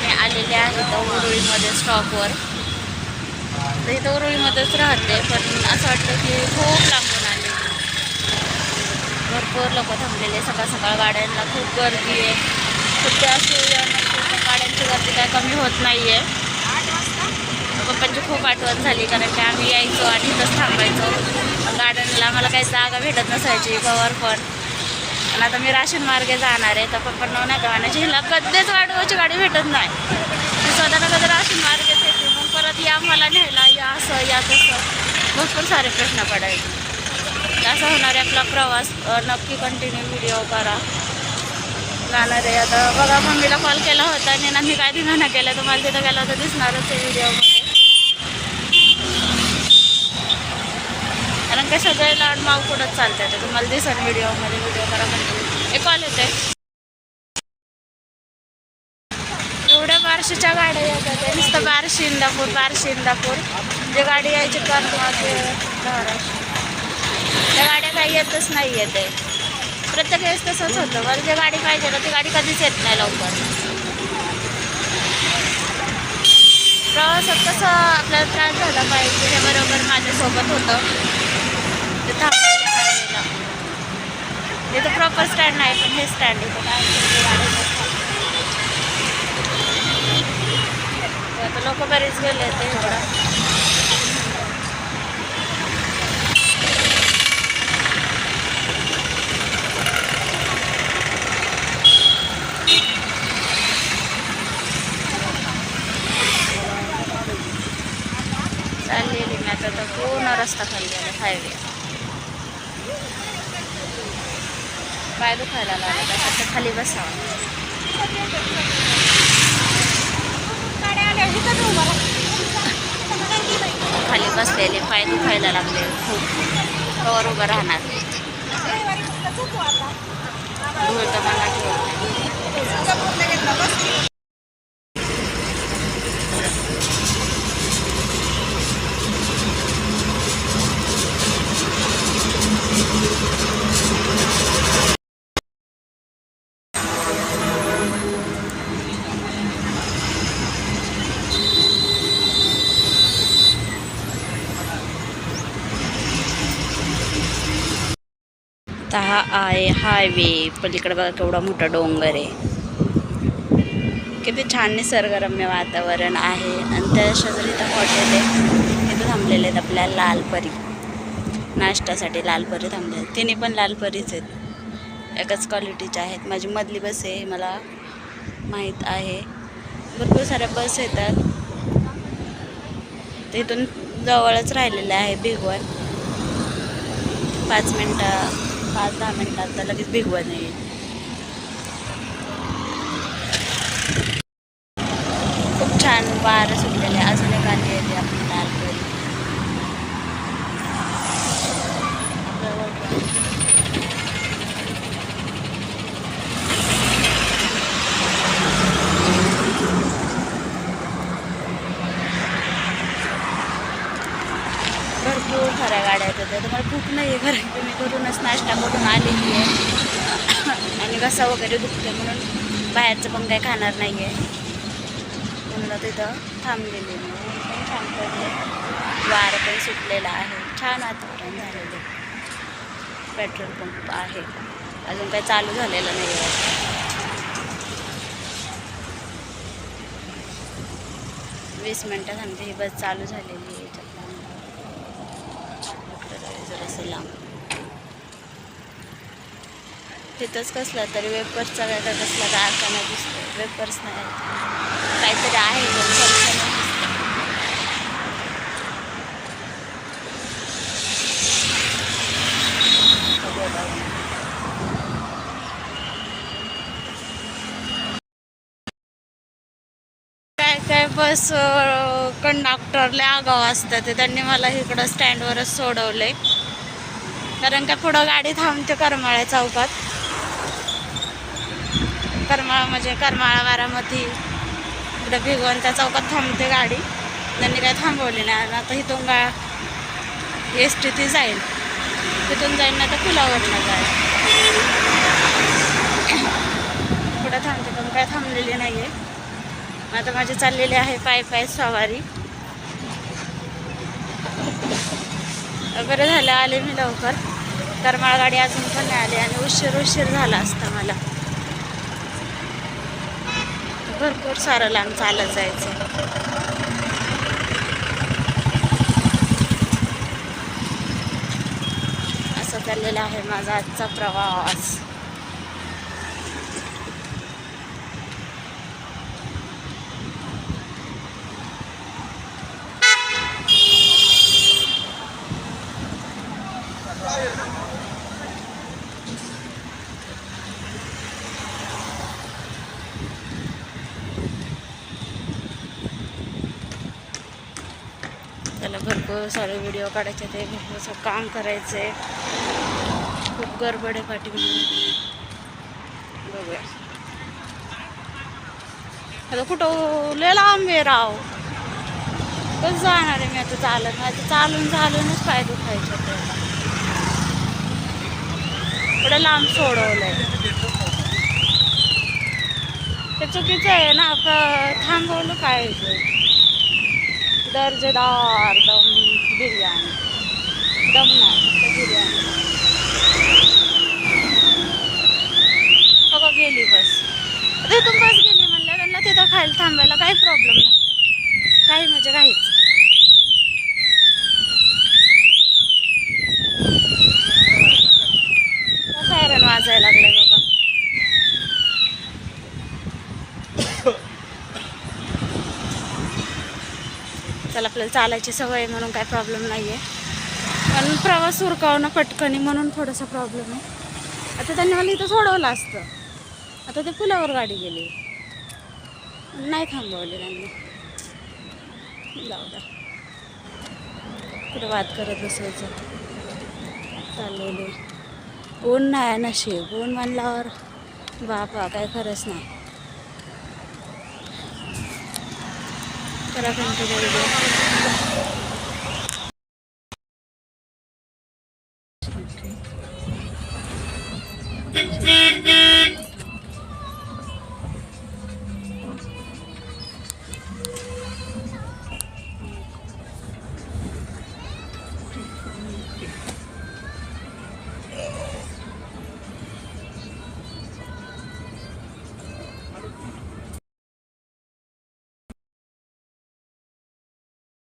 मी आलेले आहे तर उरुळीमध्ये स्टॉपवर तर इथं उरुळीमध्येच राहते पण असं वाटतं की खूप लांबून आले. भरपूर लोक थांबलेले सकाळ सकाळ गाड्यांना खूप गर्दी आहे. सुट्ट्या असू गाड्यांची गर्दी काय कमी होत नाही आहे पप्पांची खूप आठवण झाली कारण की आम्ही यायचो आणि इथंच थांबायचो. गार्डनला मला काही जागा भेटत नसायची कवर पण. आणि आता मी राशन मार्गे जाणार आहे तर पप्पांना नाही का म्हणायची? हिला कधीच वाढवायची गाडी भेटत नाही. मी स्वतःला कधी राशन मार्गेच येते मग परत या मला न्यायला या असं या तसं. भरपूर सारे प्रश्न पडायचे. असं होणार आहे आपला प्रवास. नक्की कंटिन्यू व्हिडिओ करा. जाणार आहे. आता बघा मम्मीला कॉल केला होता आणि ना मी काय धिंगाणा केलं मला तिथं गेला होता दिसणारच आहे व्हिडिओ कारण का सगळे लाड माव कुठंच आहे ते तुम्हाला दिसन व्हिडिओमध्ये व्हिडिओ करा म्हणजे एक कॉल येते एवढ्या बारशीच्या गाड्या येतात. ते नुसतं बारशी इंदापूर बारशी इंदापूर. जे गाडी यायची कर्मा ते त्या गाड्या काही येतच नाही येते. प्रत्येक वेळेस तसंच होतं. बरं जे गाडी पाहिजे ना ती गाडी कधीच येत नाही लवकर. प्रवासात कसं आपल्याला त्रास झाला पाहिजे हे बरोबर माझ्यासोबत होतं. ते हे तर प्रॉपर स्टँड नाही पण हे स्टँड इथं आता लोक बरेच गेले ते एवढं चाललेली मी आता तर पूर्ण रस्ता खाली गेला हायवे पाय दुखायला लागला त्याच्यात खाली बसावं खाली बसलेले पाय दुखायला लागले. खूप कवर उभं राहणार. आता हा आहे हायवे पलीकडे बघा केवढा मोठा डोंगर आहे. किती छान निसर्गरम्य वातावरण आहे. आणि त्या शेजारी इथं हॉटेल आहे. तिथं थांबलेले आहेत आपल्या लालपरी. नाश्त्यासाठी लालपरी थांबले आहेत. तिने पण लालपरीच आहेत. एकाच क्वालिटीच्या आहेत. माझी मधली बस आहे मला माहीत आहे. भरपूर साऱ्या बस येतात. तिथून जवळच राहिलेलं आहे भिगवण पाच मिनटं पाच दहा मिनटात लगेच भिगवण येईल खूप छान वारं सुटलेले एक ती भरपूर साऱ्या गाड्या त्या तुम्हाला भूक नाही घरी तुम्ही घरूनच नाश्ता करून आलेली आहे. आणि घसा वगैरे दुखते म्हणून बाहेरचं पण काही खाणार नाही आहे म्हणून तिथं थांबलेली आहे. पण छान पडले वारं पण सुटलेलं आहे. छान वातावरण झालेलं पेट्रोल पंप आहे. अजून काही चालू झालेलं नाही आहे वीस मिनटं थांबते. ही बस चालू झालेली आहे. याच्यात इकडं जरासं लांब तिथंच कसला तरी वेपर्सचा वेगळा कसला कारखाना दिसतो वेपर्स नाही. काहीतरी आहे काय काय बस कंडक्टरला आगाव असतात ते. त्यांनी मला इकडं स्टँडवरच सोडवलंय. कारण का पुढं गाडी थांबते करमाळ्या चौकात. करमाळा म्हणजे करमाळा बारामती इकडं भिगवंत्या चौकात थांबते गाडी. त्यांनी काय थांबवली नाही. आता इथून गा एस टी ती जाईल. तिथून जाईल ना तर पुलावरनं जाईल. कुठं थांबते पण काय थांबलेली नाही आहे आता माझी चाललेली आहे पाय पाय सवारी. बरं झालं आले मी लवकर. करमाळ गाडी अजून पण नाही आली आणि उशीर उशीर झाला असता मला. भरपूर सारं लांब चालत जायचं. असं चाललेला आहे माझा आजचा प्रवास. भरपूर सारे व्हिडिओ काढायचे ते भरपूरचं असं काम करायचं. आहे खूप गडबड आहे पाठीमध्ये बघूया. आता कुठं लय लांब आहे राव. कसं जाणार आहे मी आता चालत? आता चालून चालूनच पाय दुखायचे थोडं लांब सोडवलंय. ते चुकीचं आहे ना थांबवलं पाहिजे. दर्जेदार दम बिर्याणी. दम नाही फक्त बिर्याणी बघा गेली बस तिथून बस गेली म्हणलं त्यांना तिथं खायला थांबायला काही प्रॉब्लेम नाही काही म्हणजे काहीच सायरन वाजायला लागलंय बाबा चला आपल्याला चालायची सवय आहे म्हणून काय प्रॉब्लेम नाही आहे पण प्रवास उरकावणं पटकनी म्हणून थोडासा प्रॉब्लेम आहे. आता त्यांनी मला इथं सोडवलं असतं. आता ते पुलावर गाडी गेली. नाही थांबवली त्यांनी. जाऊ द्या. कुठं वाद करत बसायचं? चाललेले. ऊन नाही नशीब. ऊन म्हणल्यावर बापा काय खरंच नाही. करा कंटिन्यू व्हिडिओ